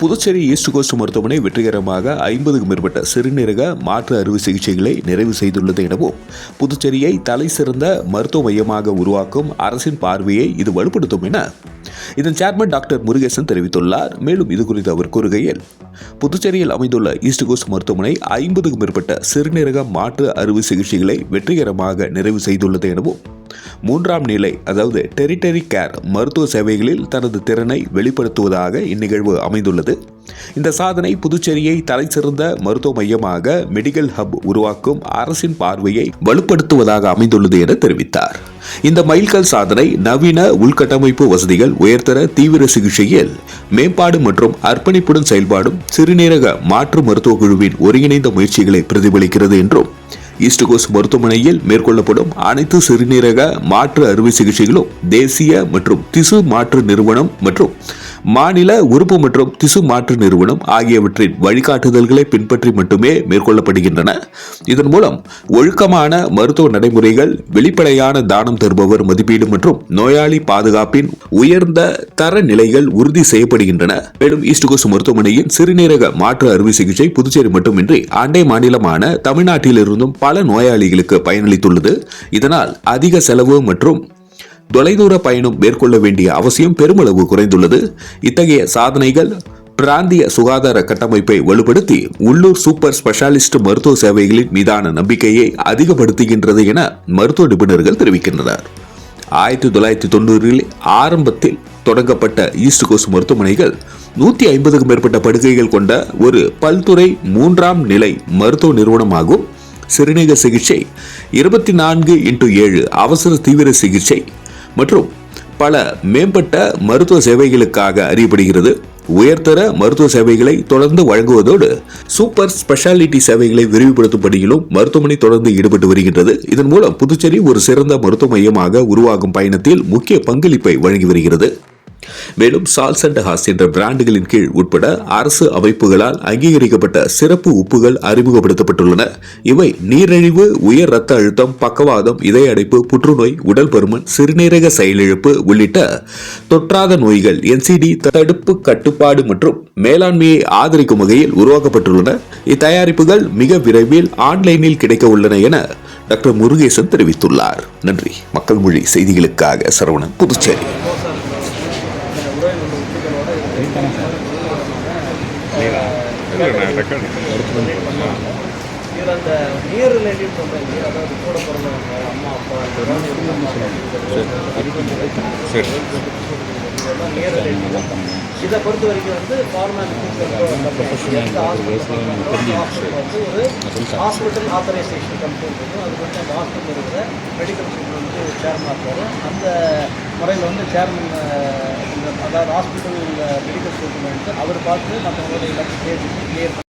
Puducherry east cost மருத்துவமனை வெற்றிகரமாக ஐம்பதுக்கும் மேற்பட்ட சிறுநீரக மாற்று அறுவை சிகிச்சைகளை நிறைவு செய்துள்ளது எனவும் புதுச்சேரியை தலை சிறந்த மருத்துவ மையமாக உருவாக்கும் அரசின் பார்வையை இது வலுப்படுத்தும் என இதன் சேர்மன் டாக்டர் முருகேசன் தெரிவித்துள்ளார். மேலும் இது குறித்து அவர் கூறுகையில் புதுச்சேரியில் அமைந்துள்ள ஈஸ்ட் கோஸ்ட் மருத்துவமனை ஐம்பதுக்கும் மேற்பட்ட சிறுநீரக மாற்று அறுவை சிகிச்சைகளை வெற்றிகரமாக நிறைவு செய்துள்ளது எனவும் மூன்றாம் நிலை அதாவது டெரிட்டரி கேர் மருத்துவ சேவைகளில் தனது திறனை வெளிப்படுத்துவதாக இந்நிகழ்வு அமைந்துள்ளது. இந்த சாதனை புதுச்சேரியை தலைசிறந்த மருத்துவ மையமாக மெடிக்கல் ஹப் உருவாக்கும் அரசின் பார்வையை வலுப்படுத்துவதாக அமைந்துள்ளது என தெரிவித்தார். இந்த மைல்கல் சாதனை நவீன உள்கட்டமைப்பு வசதிகள் உயர்தர தீவிர சிகிச்சையில் மேம்பாடு மற்றும் அர்ப்பணிப்புடன் செயல்பாடும் சிறுநீரக மாற்று மருத்துவ குழுவின் ஒருங்கிணைந்த முயற்சிகளை பிரதிபலிக்கிறது என்றும் ஈஸ்ட் கோஸ்ட் மருத்துவமனையில் மேற்கொள்ளப்படும் அனைத்து சிறுநீரக மாற்று அறுவை சிகிச்சைகளும் தேசிய மற்றும் திசு மாற்று நிறுவனம் மற்றும் மாநில உறுப்பு மற்றும் திசு மாற்று நிறுவனம் ஆகியவற்றின் வழிகாட்டுதல்களை பின்பற்றி மட்டுமே மேற்கொள்ளப்படுகின்றன. இதன் மூலம் ஒழுக்கமான மருத்துவ நடைமுறைகள் வெளிப்படையான தானம் தருபவர் மதிப்பீடு மற்றும் நோயாளி பாதுகாப்பின் உயர்ந்த தர நிலைகள் உறுதி செய்யப்படுகின்றன. மேலும் ஈஸ்ட் கோஸ்ட் மருத்துவமனையின் சிறுநீரக மாற்று அறுவை சிகிச்சை புதுச்சேரி மட்டுமின்றி அண்டை மாநிலமான தமிழ்நாட்டிலிருந்தும் பல பல நோயாளிகளுக்கு பயனளித்துள்ளது. இதனால் அதிக செலவு மற்றும் தொலைதூர பயணம் மேற்கொள்ள வேண்டிய அவசியம் பெருமளவு குறைந்துள்ளது. இத்தகைய சாதனைகள் பிராந்திய சுகாதார கட்டமைப்பை வலுப்படுத்தி உள்ளூர் சூப்பர் ஸ்பெஷாலிஸ்ட் மருத்துவ சேவைகளின் மீதான நம்பிக்கையை அதிகப்படுத்துகின்றது என மருத்துவ நிபுணர்கள் தெரிவிக்கின்றனர். ஆயிரத்தி தொள்ளாயிரத்தி தொண்ணூறில் ஆரம்பத்தில் தொடங்கப்பட்ட ஈஸ்ட் கோஸ்ட் மருத்துவமனைகள் நூற்றி ஐம்பதுக்கும் மேற்பட்ட படுக்கைகள் கொண்ட ஒரு பல்துறை மூன்றாம் நிலை மருத்துவ நிறுவனமாகும். சிறுநீரக சிகிச்சை இருபத்தி நான்கு இன்டு ஏழு அவசர தீவிர சிகிச்சை மற்றும் பல மேம்பட்ட மருத்துவ சேவைகளுக்காக அறியப்படுகிறது. உயர்தர மருத்துவ சேவைகளை தொடர்ந்து வழங்குவதோடு சூப்பர் ஸ்பெஷாலிட்டி சேவைகளை விரிவுபடுத்தும் பணியிலும் மருத்துவமனை தொடர்ந்து ஈடுபட்டு வருகின்றது. இதன் மூலம் புதுச்சேரி ஒரு சிறந்த மருத்துவ மையமாக உருவாகும் பயணத்தில் முக்கிய பங்களிப்பை வழங்கி வருகிறது. மேலும் சால்ஸ் அண்ட் ஹாஸ் என்ற பிராண்டுகளின் கீழ் உட்பட அரசு அமைப்புகளால் அங்கீகரிக்கப்பட்ட சிறப்பு உப்புகள் அறிமுகப்படுத்தப்பட்டுள்ளன. இவை நீரிழிவு உயர் ரத்த அழுத்தம் பக்கவாதம் இதய அடைப்பு புற்றுநோய் உடல் பருமன் சிறுநீரக செயலிழப்பு உள்ளிட்ட தொற்றாத நோய்கள் என்சிடி தடுப்பு கட்டுப்பாடு மற்றும் மேலாண்மையை ஆதரிக்கும் வகையில் உருவாக்கப்பட்டுள்ளன. இத்தயாரிப்புகள் மிக விரைவில் ஆன்லைனில் கிடைக்க உள்ளன என டாக்டர் முருகேசன் தெரிவித்துள்ளார். நன்றி. மக்கள் மொழி செய்திகளுக்காக சரவணன் புதுச்சேரி. இதில் அந்த நியர் ரிலேட்டிவ் சொல்கிறீங்க அதாவது கூட பிறந்தவங்க அம்மா அப்பா சரி நியர் ரிலேட்டிவ் இதை பொறுத்த வரைக்கும் வந்து வந்து ஒரு ஹாஸ்பிட்டல் ஆத்தரைசேஷன் கம்பெனி இருக்கும் அது வந்து அந்த ஹாஸ்பிட்டல் இருக்கிற மெடிக்கல் வந்து இருப்பார் அந்த முறையில் வந்து சேர்மன் அதாவது ஹாஸ்பிட்டலில் மெடிக்கல் சூப்பர் அவர் பார்த்து நம்மளுடைய எல்லாத்தையும் கிளியர்